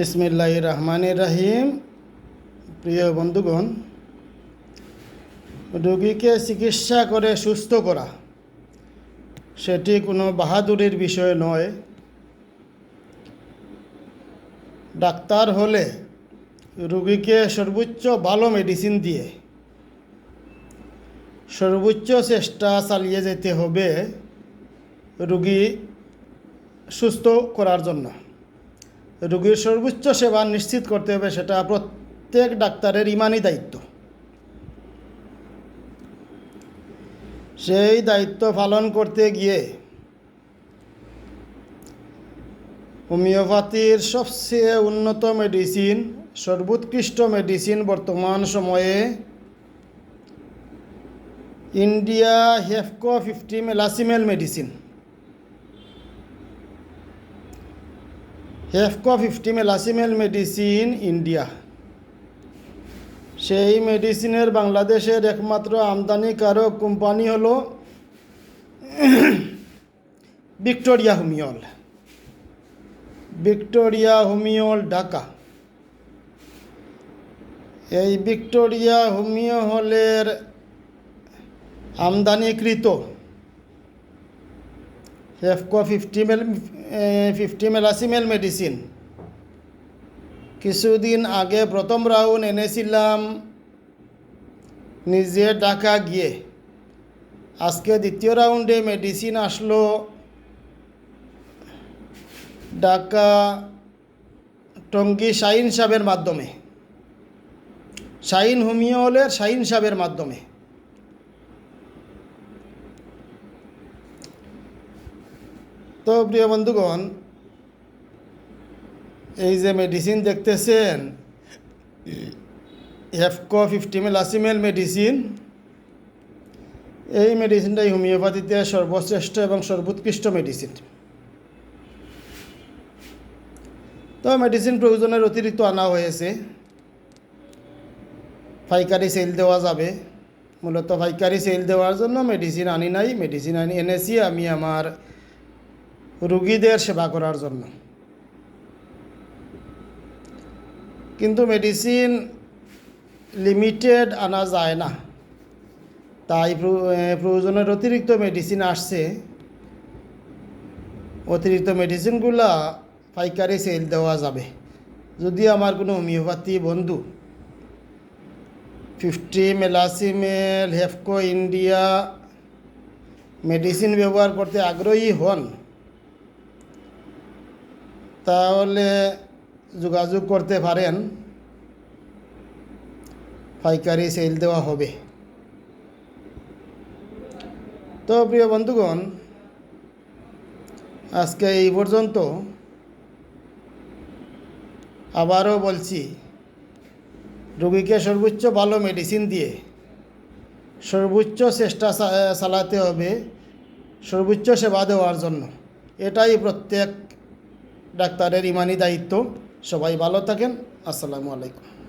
বিসমিল্লাহ রহমান রাহিম প্রিয় বন্ধুগণ, রোগীকে চিকিৎসা করে সুস্থ করা, সেটি কোনো বাহাদুরির বিষয় নয়। ডাক্তার হলে রুগীকে সর্বোচ্চ ভালো মেডিসিন দিয়ে, সর্বোচ্চ চেষ্টা চালিয়ে যেতে হবে রুগী সুস্থ করার জন্য। রোগীর সর্বোচ্চ সেবা নিশ্চিত করতে হবে, সেটা প্রত্যেক ডাক্তারের ইমানই দায়িত্ব। সেই দায়িত্ব পালন করতে গিয়ে হোমিওপ্যাথির সবচেয়ে উন্নত মেডিসিন, সর্বোৎকৃষ্ট মেডিসিন বর্তমান সময়ে ইন্ডিয়া হেফকো ফিফটি মেলাসিমেল মেডিসিন। হেফকো ফিফটি মেলাসিমেল মেডিসিন ইন্ডিয়া সেই মেডিসিনের বাংলাদেশের একমাত্র আমদানিকারক কোম্পানি হলো ভিক্টোরিয়া হোমিওল ভিক্টোরিয়া হোমিওল ঢাকা এই ভিক্টোরিয়া হোমিও হলের আমদানিকৃত হেফকো ফিফটি মেল ফিফটি মেলাসিমেল মেডিসিন কিছুদিন আগে প্রথম রাউন্ড এনেছিলাম। নিজে ঢাকা গিয়ে। আজকে দ্বিতীয় রাউন্ডে মেডিসিন আসলো। ঢাকা টঙ্গী শাহিন সাহেবের মাধ্যমে। শাহিন হোমিও হলের শাহিন সাহেবের মাধ্যমে। তো প্রিয় বন্ধুগণ, এই যে মেডিসিন দেখতেছেন হেফকো ফিফটি মেল আসিমেল মেডিসিন এই মেডিসিনটাই হোমিওপ্যাথিতে সর্বশ্রেষ্ঠ এবং সর্বোৎকৃষ্ট মেডিসিন তো মেডিসিন প্রয়োজনের অতিরিক্ত আনা হয়েছে। পাইকারি সেল দেওয়া যাবে। মূলত পাইকারি সেল দেওয়ার জন্য মেডিসিন আনি নাই। মেডিসিন আনি এনেছি। আমি আমার রুগীদের সেবা করার জন্য। কিন্তু মেডিসিন লিমিটেড আনা যায় না। তাই প্রয়োজনের অতিরিক্ত মেডিসিন আসছে। অতিরিক্ত মেডিসিনগুলা পাইকারি সেল দেওয়া যাবে। যদি আমার কোনো হোমিওপ্যাথি বন্ধু ফিফটি মেলাসিমেল হেফকো ইন্ডিয়া মেডিসিন ব্যবহার করতে আগ্রহী হন তাহলে যোগাযোগ করতে পারেন। পাইকারি সেল দেওয়া হবে। তো প্রিয় বন্ধুগণ, আজকে এই পর্যন্ত। আবারও বলছি, রোগীকে সর্বোচ্চ ভালো মেডিসিন দিয়ে সর্বোচ্চ চেষ্টা চালাতে হবে, সর্বোচ্চ সেবা দেওয়ার জন্য। এটাই প্রত্যেক ডাক্তারের ইমানি দায়িত্ব। সবাই ভালো থাকেন। আসসালামু আলাইকুম।